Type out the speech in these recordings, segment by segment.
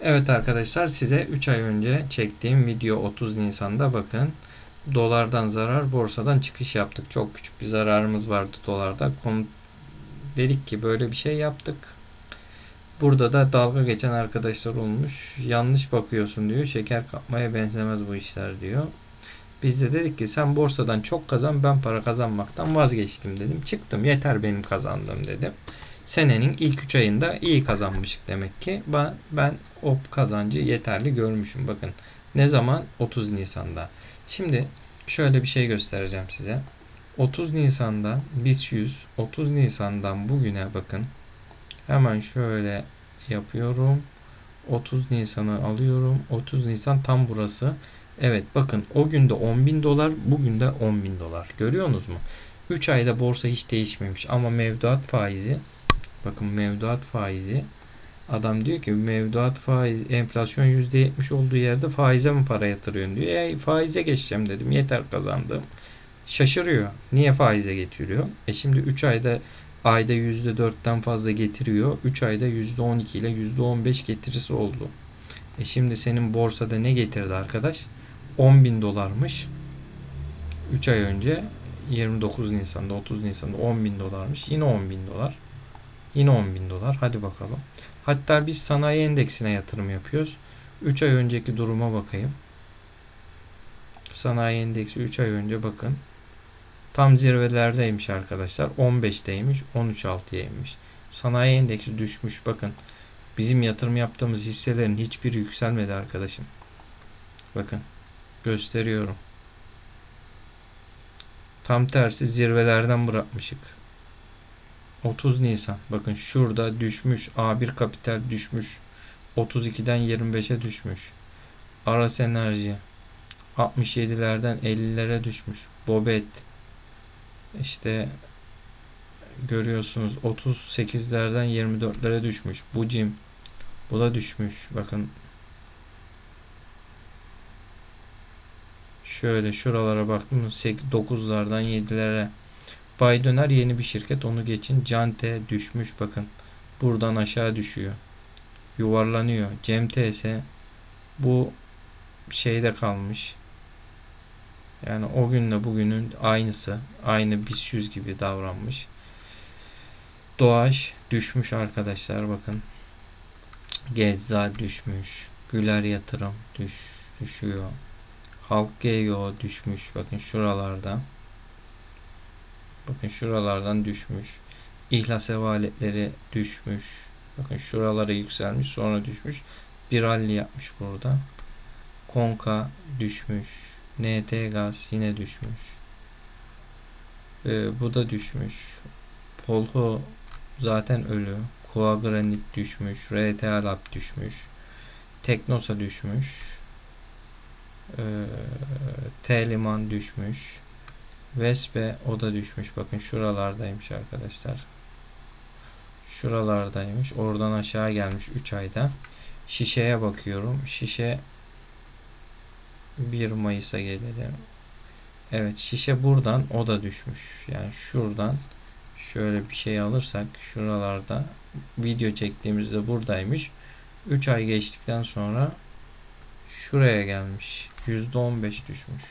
Evet arkadaşlar size 3 ay önce çektiğim video 30 Nisan'da bakın dolardan zarar borsadan çıkış yaptık. Çok küçük bir zararımız vardı dolarda. Konu, dedik ki böyle bir şey yaptık. Burada da dalga geçen arkadaşlar olmuş. Yanlış bakıyorsun diyor. Şeker kapmaya benzemez bu işler diyor. Biz de dedik ki sen borsadan çok kazan ben para kazanmaktan vazgeçtim dedim. Çıktım yeter benim kazandığım dedim. Senenin ilk 3 ayında iyi kazanmışık demek ki. Ben, ben o kazancı yeterli görmüşüm. Bakın ne zaman? 30 Nisan'da. Şimdi şöyle bir şey göstereceğim size. 30 Nisan'da BIST 100 30 Nisan'dan bugüne bakın. Hemen şöyle yapıyorum. 30 Nisan'ı alıyorum. 30 Nisan tam burası. Evet bakın o günde 10 bin dolar bugün de 10 bin dolar. Görüyorsunuz mu? 3 ayda borsa hiç değişmemiş ama mevduat faizi bakın mevduat faizi adam diyor ki mevduat faiz enflasyon %70 olduğu yerde faize mi para yatırıyorsun diyor. E faize geçeceğim dedim yeter kazandım. Şaşırıyor. Niye faize getiriyor? E şimdi 3 ayda ayda %4'ten fazla getiriyor. 3 ayda %12 ile %15 getirisi oldu. E şimdi senin borsada ne getirdi arkadaş? 10 bin dolarmış. 3 ay önce 29 Nisan'da 30 Nisan'da 10 bin dolarmış. Yine 10 bin dolar. Yine 10 bin dolar. Hadi bakalım. Hatta biz sanayi endeksine yatırım yapıyoruz. 3 ay önceki duruma bakayım. Sanayi endeksi 3 ay önce bakın. Tam zirvelerdeymiş arkadaşlar. 15'teymiş. 13.6'ya inmiş. Sanayi endeksi düşmüş. Bakın. Bizim yatırım yaptığımız hisselerin hiçbiri yükselmedi arkadaşım. Bakın. Gösteriyorum. Tam tersi zirvelerden bırakmışık. 30 Nisan. Bakın şurada düşmüş. A1 kapital düşmüş. 32'den 25'e düşmüş. Aras Enerji 67'lerden 50'lere düşmüş. Bobet işte görüyorsunuz 38'lerden 24'lere düşmüş. Bucim bu da düşmüş. Bakın şöyle şuralara baktım 9'lardan 7'lere. Bay Döner yeni bir şirket onu geçin. Cante düşmüş bakın. Buradan aşağı düşüyor. Yuvarlanıyor. Cem TS bu şeyde kalmış. Yani o günle bugünün aynısı. Aynı BIST 100 gibi davranmış. Doğaç düşmüş arkadaşlar bakın. Gezza düşmüş. Güler yatırım düş düşüyor. Halk GEO düşmüş. Bakın şuralarda. Bakın şuralardan düşmüş. İhlas evaletleri düşmüş. Bakın şuralara yükselmiş sonra düşmüş. Bir rally yapmış burada. Konka düşmüş. NT gaz yine düşmüş. Ee, bu da düşmüş. Polho zaten ölü. Kua Granit düşmüş. RTA Lab düşmüş. Teknosa düşmüş. Ee, T-Liman düşmüş. Vespe o da düşmüş. Bakın şuralardaymış arkadaşlar. Şuralardaymış. Oradan aşağı gelmiş 3 ayda. Şişeye bakıyorum. Şişe 1 Mayıs'a gelelim. Evet şişe buradan o da düşmüş. Yani şuradan şöyle bir şey alırsak şuralarda video çektiğimizde buradaymış. 3 ay geçtikten sonra şuraya gelmiş. %15 düşmüş.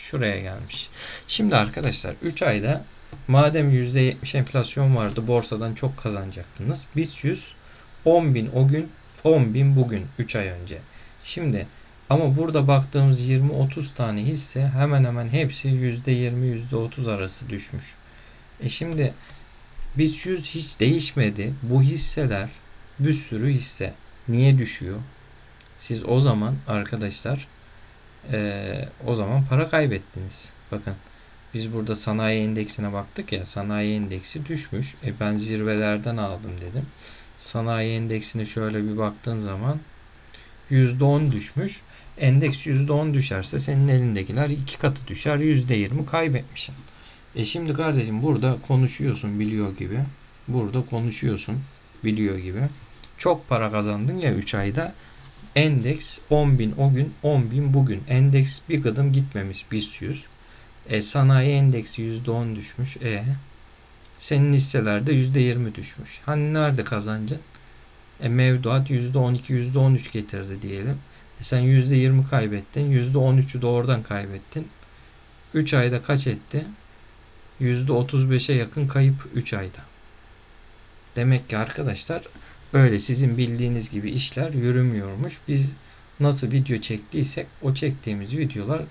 Şuraya gelmiş. Şimdi arkadaşlar 3 ayda madem %70 enflasyon vardı borsadan çok kazanacaktınız. BIST 100 10.000 o gün 10.000 bugün 3 ay önce. Şimdi ama burada baktığımız 20-30 tane hisse hemen hemen hepsi %20-%30 arası düşmüş. E şimdi BIST 100 hiç değişmedi. Bu hisseler bir sürü hisse. Niye düşüyor? Siz o zaman arkadaşlar ee, o zaman para kaybettiniz. Bakın biz burada sanayi endeksine baktık ya sanayi endeksi düşmüş. E ben zirvelerden aldım dedim. Sanayi endeksine şöyle bir baktığın zaman %10 düşmüş. Endeks %10 düşerse senin elindekiler iki katı düşer. %20 kaybetmişsin. E şimdi kardeşim burada konuşuyorsun biliyor gibi. Burada konuşuyorsun biliyor gibi. Çok para kazandın ya 3 ayda. Endeks 10.000 o gün 10.000 bugün. Endeks bir gıdım gitmemiş BIST 100. E, sanayi endeksi %10 düşmüş. E senin hisselerde %20 düşmüş. Hani nerede kazancın? E, mevduat %12, %13 getirdi diyelim. E, sen %20 kaybettin. %13'ü de oradan kaybettin. 3 ayda kaç etti? %35'e yakın kayıp 3 ayda. Demek ki arkadaşlar öyle sizin bildiğiniz gibi işler yürümüyormuş. Biz nasıl video çektiysek o çektiğimiz videolar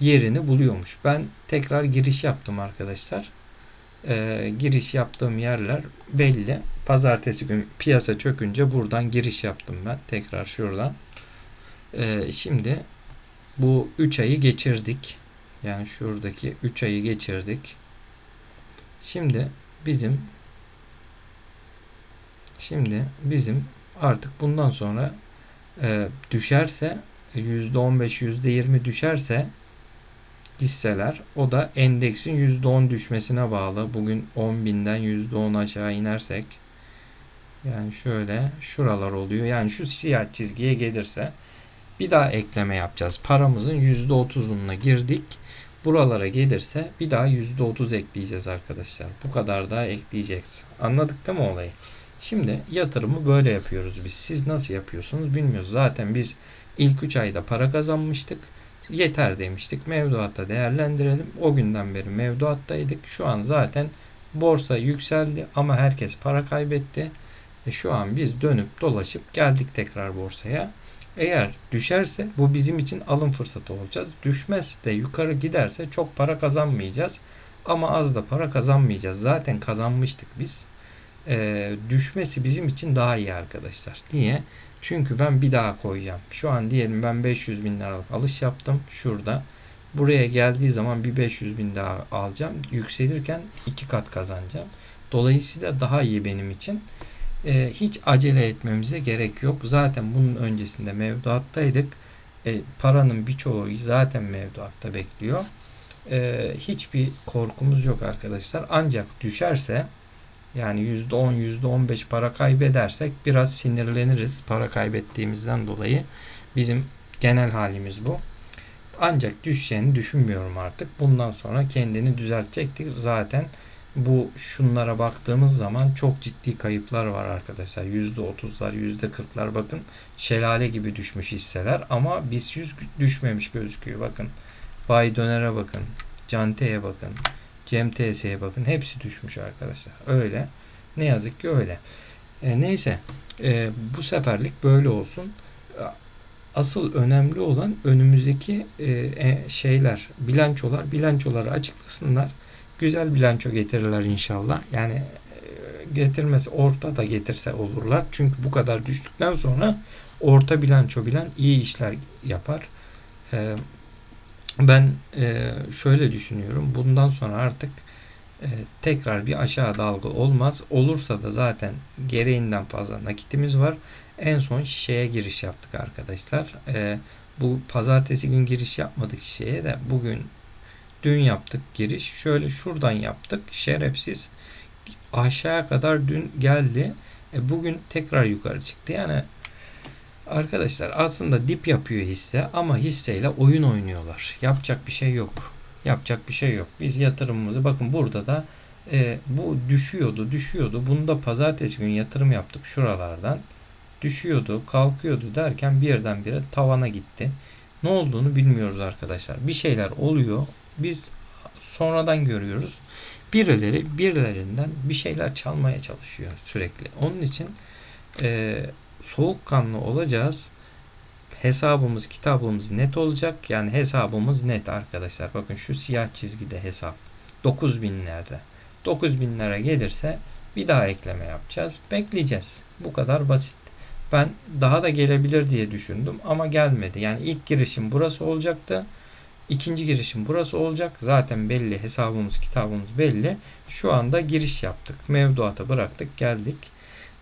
yerini buluyormuş. Ben tekrar giriş yaptım arkadaşlar. Ee, giriş yaptığım yerler belli. Pazartesi gün piyasa çökünce buradan giriş yaptım ben. Tekrar şuradan. Ee, şimdi bu 3 ayı geçirdik. Yani şuradaki 3 ayı geçirdik. Şimdi bizim şimdi bizim artık bundan sonra e, düşerse %15 %20 düşerse hisseler o da endeksin %10 düşmesine bağlı. Bugün 10 binden %10 aşağı inersek yani şöyle şuralar oluyor. Yani şu siyah çizgiye gelirse bir daha ekleme yapacağız. Paramızın %30'una girdik. Buralara gelirse bir daha %30 ekleyeceğiz arkadaşlar. Bu kadar daha ekleyeceğiz. Anladık değil mi olayı? Şimdi yatırımı böyle yapıyoruz biz. Siz nasıl yapıyorsunuz bilmiyoruz. Zaten biz ilk 3 ayda para kazanmıştık. Yeter demiştik. Mevduatta değerlendirelim. O günden beri mevduattaydık. Şu an zaten borsa yükseldi ama herkes para kaybetti. E şu an biz dönüp dolaşıp geldik tekrar borsaya. Eğer düşerse bu bizim için alım fırsatı olacağız. Düşmez de yukarı giderse çok para kazanmayacağız. Ama az da para kazanmayacağız. Zaten kazanmıştık biz. Ee, düşmesi bizim için daha iyi arkadaşlar. Niye? Çünkü ben bir daha koyacağım. Şu an diyelim ben 500 bin liralık alış yaptım. Şurada. Buraya geldiği zaman bir 500 bin daha alacağım. Yükselirken iki kat kazanacağım. Dolayısıyla daha iyi benim için. Ee, hiç acele etmemize gerek yok. Zaten bunun öncesinde mevduattaydık. E, paranın birçoğu zaten mevduatta bekliyor. E, hiçbir korkumuz yok arkadaşlar. Ancak düşerse yani %10, %15 para kaybedersek biraz sinirleniriz para kaybettiğimizden dolayı. Bizim genel halimiz bu. Ancak düşeceğini düşünmüyorum artık. Bundan sonra kendini düzeltecektir. Zaten bu şunlara baktığımız zaman çok ciddi kayıplar var arkadaşlar. %30'lar, %40'lar bakın şelale gibi düşmüş hisseler ama BIST 100 düşmemiş gözüküyor. Bakın Bay Döner'e bakın, Cante'ye bakın, Cem TS'ye bakın. Hepsi düşmüş arkadaşlar. Öyle. Ne yazık ki öyle. E, neyse. E, bu seferlik böyle olsun. Asıl önemli olan önümüzdeki e, şeyler, bilançolar. Bilançoları açıklasınlar. Güzel bilanço getirirler inşallah. Yani e, getirmez orta da getirse olurlar. Çünkü bu kadar düştükten sonra orta bilanço bilen iyi işler yapar. E, ben e, şöyle düşünüyorum. Bundan sonra artık e, tekrar bir aşağı dalga olmaz. Olursa da zaten gereğinden fazla nakitimiz var. En son şeye giriş yaptık arkadaşlar. E, bu pazartesi gün giriş yapmadık şeye de bugün dün yaptık giriş. Şöyle şuradan yaptık. Şerefsiz aşağıya kadar dün geldi. E, bugün tekrar yukarı çıktı. Yani Arkadaşlar aslında dip yapıyor hisse ama hisseyle oyun oynuyorlar. Yapacak bir şey yok. Yapacak bir şey yok. Biz yatırımımızı bakın burada da e, bu düşüyordu düşüyordu. Bunda pazartesi gün yatırım yaptık şuralardan. Düşüyordu kalkıyordu derken birdenbire tavana gitti. Ne olduğunu bilmiyoruz arkadaşlar. Bir şeyler oluyor. Biz sonradan görüyoruz. Birileri birilerinden bir şeyler çalmaya çalışıyor sürekli. Onun için eee soğukkanlı olacağız. Hesabımız, kitabımız net olacak. Yani hesabımız net arkadaşlar. Bakın şu siyah çizgide hesap. 9000'lerde. 9000'lere gelirse bir daha ekleme yapacağız. Bekleyeceğiz. Bu kadar basit. Ben daha da gelebilir diye düşündüm ama gelmedi. Yani ilk girişim burası olacaktı. İkinci girişim burası olacak. Zaten belli hesabımız, kitabımız belli. Şu anda giriş yaptık. Mevduata bıraktık, geldik.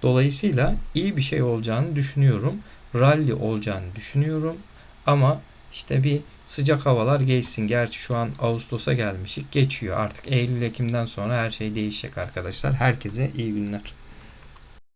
Dolayısıyla iyi bir şey olacağını düşünüyorum. Rally olacağını düşünüyorum. Ama işte bir sıcak havalar geçsin. Gerçi şu an Ağustos'a gelmişik. Geçiyor. Artık Eylül Ekim'den sonra her şey değişecek arkadaşlar. Herkese iyi günler.